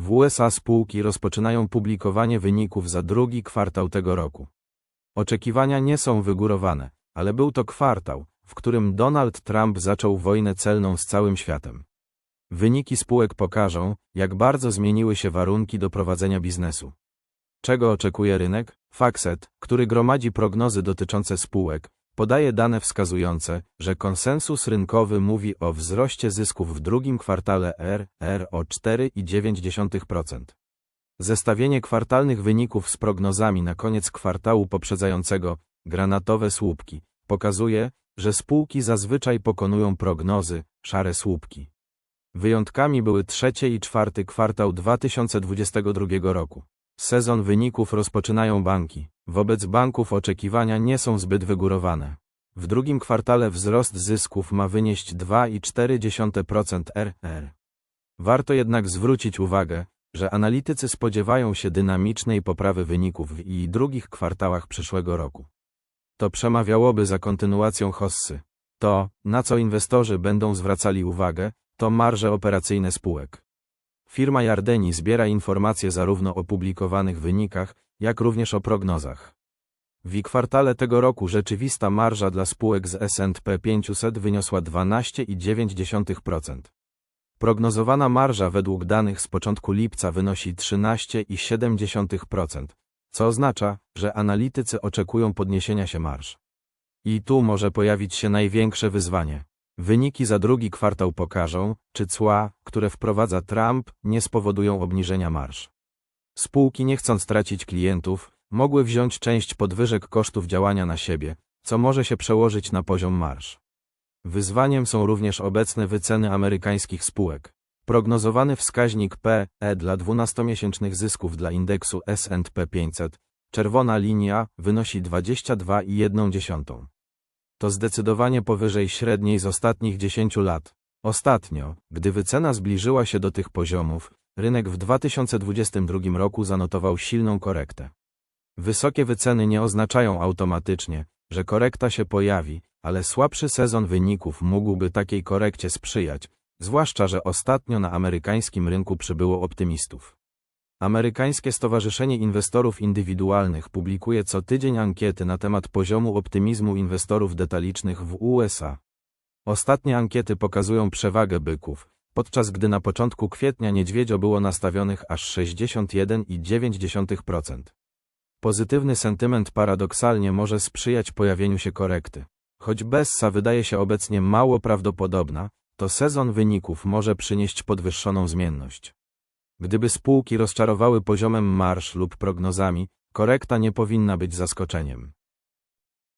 W USA spółki rozpoczynają publikowanie wyników za drugi kwartał tego roku. Oczekiwania nie są wygórowane, ale był to kwartał, w którym Donald Trump zaczął wojnę celną z całym światem. Wyniki spółek pokażą, jak bardzo zmieniły się warunki do prowadzenia biznesu. Czego oczekuje rynek? Factset, który gromadzi prognozy dotyczące spółek, podaje dane wskazujące, że konsensus rynkowy mówi o wzroście zysków w drugim kwartale RR o 4,9%. Zestawienie kwartalnych wyników z prognozami na koniec kwartału poprzedzającego, granatowe słupki, pokazuje, że spółki zazwyczaj pokonują prognozy, szare słupki. Wyjątkami były trzecie i czwarty kwartał 2022 roku. Sezon wyników rozpoczynają banki. Wobec banków oczekiwania nie są zbyt wygórowane. W drugim kwartale wzrost zysków ma wynieść 2,4% RR. Warto jednak zwrócić uwagę, że analitycy spodziewają się dynamicznej poprawy wyników w i drugich kwartałach przyszłego roku. To przemawiałoby za kontynuacją hossy. To, na co inwestorzy będą zwracali uwagę, to marże operacyjne spółek. Firma Jardeni zbiera informacje zarówno o publikowanych wynikach, jak również o prognozach. W kwartale tego roku rzeczywista marża dla spółek z S&P 500 wyniosła 12,9%. Prognozowana marża według danych z początku lipca wynosi 13,7%, co oznacza, że analitycy oczekują podniesienia się marż. I tu może pojawić się największe wyzwanie. Wyniki za drugi kwartał pokażą, czy cła, które wprowadza Trump, nie spowodują obniżenia marż. Spółki nie chcąc tracić klientów, mogły wziąć część podwyżek kosztów działania na siebie, co może się przełożyć na poziom marż. Wyzwaniem są również obecne wyceny amerykańskich spółek. Prognozowany wskaźnik PE dla 12-miesięcznych zysków dla indeksu S&P 500, czerwona linia, wynosi 22,1. To zdecydowanie powyżej średniej z ostatnich 10 lat. Ostatnio, gdy wycena zbliżyła się do tych poziomów, rynek w 2022 roku zanotował silną korektę. Wysokie wyceny nie oznaczają automatycznie, że korekta się pojawi, ale słabszy sezon wyników mógłby takiej korekcie sprzyjać, zwłaszcza że ostatnio na amerykańskim rynku przybyło optymistów. Amerykańskie Stowarzyszenie Inwestorów Indywidualnych publikuje co tydzień ankiety na temat poziomu optymizmu inwestorów detalicznych w USA. Ostatnie ankiety pokazują przewagę byków, podczas gdy na początku kwietnia niedźwiedzio było nastawionych aż 61,9%. Pozytywny sentyment paradoksalnie może sprzyjać pojawieniu się korekty. Choć Bessa wydaje się obecnie mało prawdopodobna, to sezon wyników może przynieść podwyższoną zmienność. Gdyby spółki rozczarowały poziomem marsz lub prognozami, korekta nie powinna być zaskoczeniem.